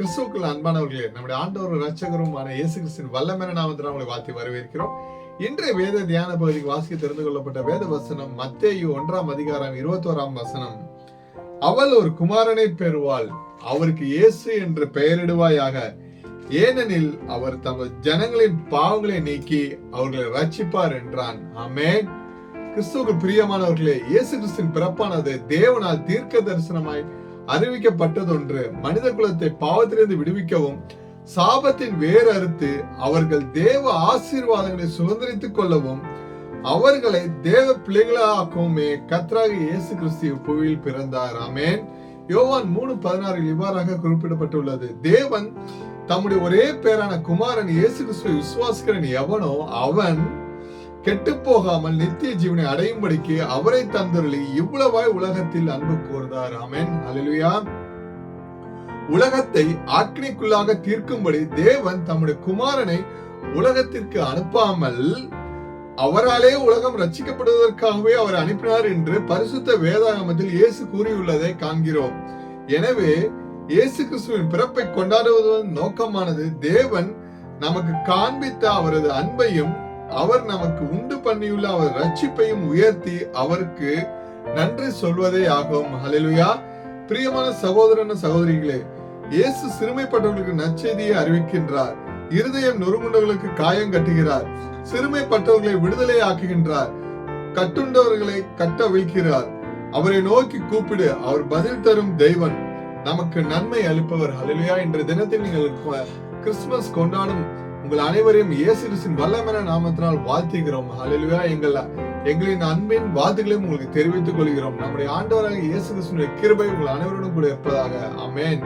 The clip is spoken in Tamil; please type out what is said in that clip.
கிறிஸ்துவுக்குள் அன்பானவர்களே நம்முடைய ஆண்டவர் ரட்சகருமான இயேசு கிறிஸ்தின் வல்லமென நாமத்தில் அவங்களை வாழ்த்தி வரவேற்கிறோம். இன்றைய வேத தியான பகுதிக்கு வாசிக்க தெரிந்து கொள்ளப்பட்ட வேத வசனம் மத்தேயு ஒன்றாம் அதிகாரம் இருபத்தோராம் வசனம். அவள் ஒரு குமாரனை பெறுவாள் அவருக்கு இயேசு என்று பெயரிடுவாயாக. ஏனெனில் அவர் தமது ஜனங்களின் பாவங்களை நீக்கி அவர்களை ரட்சிப்பார் என்றான். ஆமென். கிறிஸ்துவுக்கு பிரியமானவர்களே இயேசு கிறிஸ்துவின் பிறப்பானது தேவனால் தீர்க்க தரிசனமாய் அறிவிக்கப்பட்டதொன்று மனித குலத்தை பாவத்திலிருந்து விடுவிக்கவும் சாபத்தின் வேர் அறுத்து அவர்கள் தேவ ஆசீர்வாதங்களை சுதந்திரித்துக் கொள்ளவும் அவர்களை தேவ பிள்ளைகளாக்கவுமே. கத்ராக இயேசு கிறிஸ்து புவியில் பிறந்தார். ஆமென். யோவான் மூணு பதினாறில் இவ்வாறாக குறிப்பிடப்பட்டுள்ளது. தேவன் தம்முடைய ஒரே பேரான குமாரன் இயேசு கிறிஸ்துவை விசுவாசிக்கிறன் எவனோ அவன் கெட்டு போகாமல் நித்திய ஜீவனை அடையும்படிக்கு அவரை தந்தருளி இவ்வளவாய் உலகத்தில் அன்பு கூர்ந்தார் ஆமேன். அல்லேலூயா உலகத்தை ஆக்கினைக்குள்ளாக தீர்க்கும்படி தேவன் தம்முடைய குமாரனை உலகத்திற்கு அனுப்பாமல் அவராலே உலகம் ரட்சிக்கப்படுவதற்காகவே அவர் அனுப்பினார் என்று பரிசுத்த வேதாகமத்தில் இயேசு கூறியுள்ளதை காண்கிறோம். எனவே இயேசு கிறிஸ்துவின் பிறப்பை கொண்டாடுவதன் நோக்கமானது தேவன் நமக்கு காண்பித்த அவரது அன்பையும் அவர் நமக்கு உண்டு பண்ணியுள்ள அவர் ரட்சிப்பையும் உயர்த்தி அவருக்கு நன்றி சொல்வதே ஆகும். ஹalleluya பிரியமான சகோதரன சகோதரிகளே இயேசு சிறுமைப்பட்டவர்களுக்கு நற்செய்தியை அறிவிக்கின்றார். இருதயம் நொறுங்குண்டவர்களுக்கு காயம் கட்டுகிறார். சிறுமைப்பட்டவர்களை விடுதலை ஆக்குகின்றார். கட்டுண்டவர்களை கட்ட வைக்கிறார். அவரை நோக்கி கூப்பிடு அவர் பதில் தரும் தெய்வன். நமக்கு நன்மை அளிப்பவர். ஹalleluya என்ற தினத்தில் நீங்கள் கிறிஸ்துமஸ் கொண்டாடும் உங்கள் அனைவரையும் இயேசுரிசின் வல்லமன நாமத்தினால் வாழ்த்துகிறோம். ஹalleluya எங்கள் எங்களின் அன்பின் வாழ்த்துக்களையும் உங்களுக்கு தெரிவித்துக் கொள்கிறோம். நம்முடைய ஆண்டவராக இயேசு கிருஷ்ணனுடைய கிருபை உங்கள் அனைவருடன் கூட இருப்பதாக. அமேன்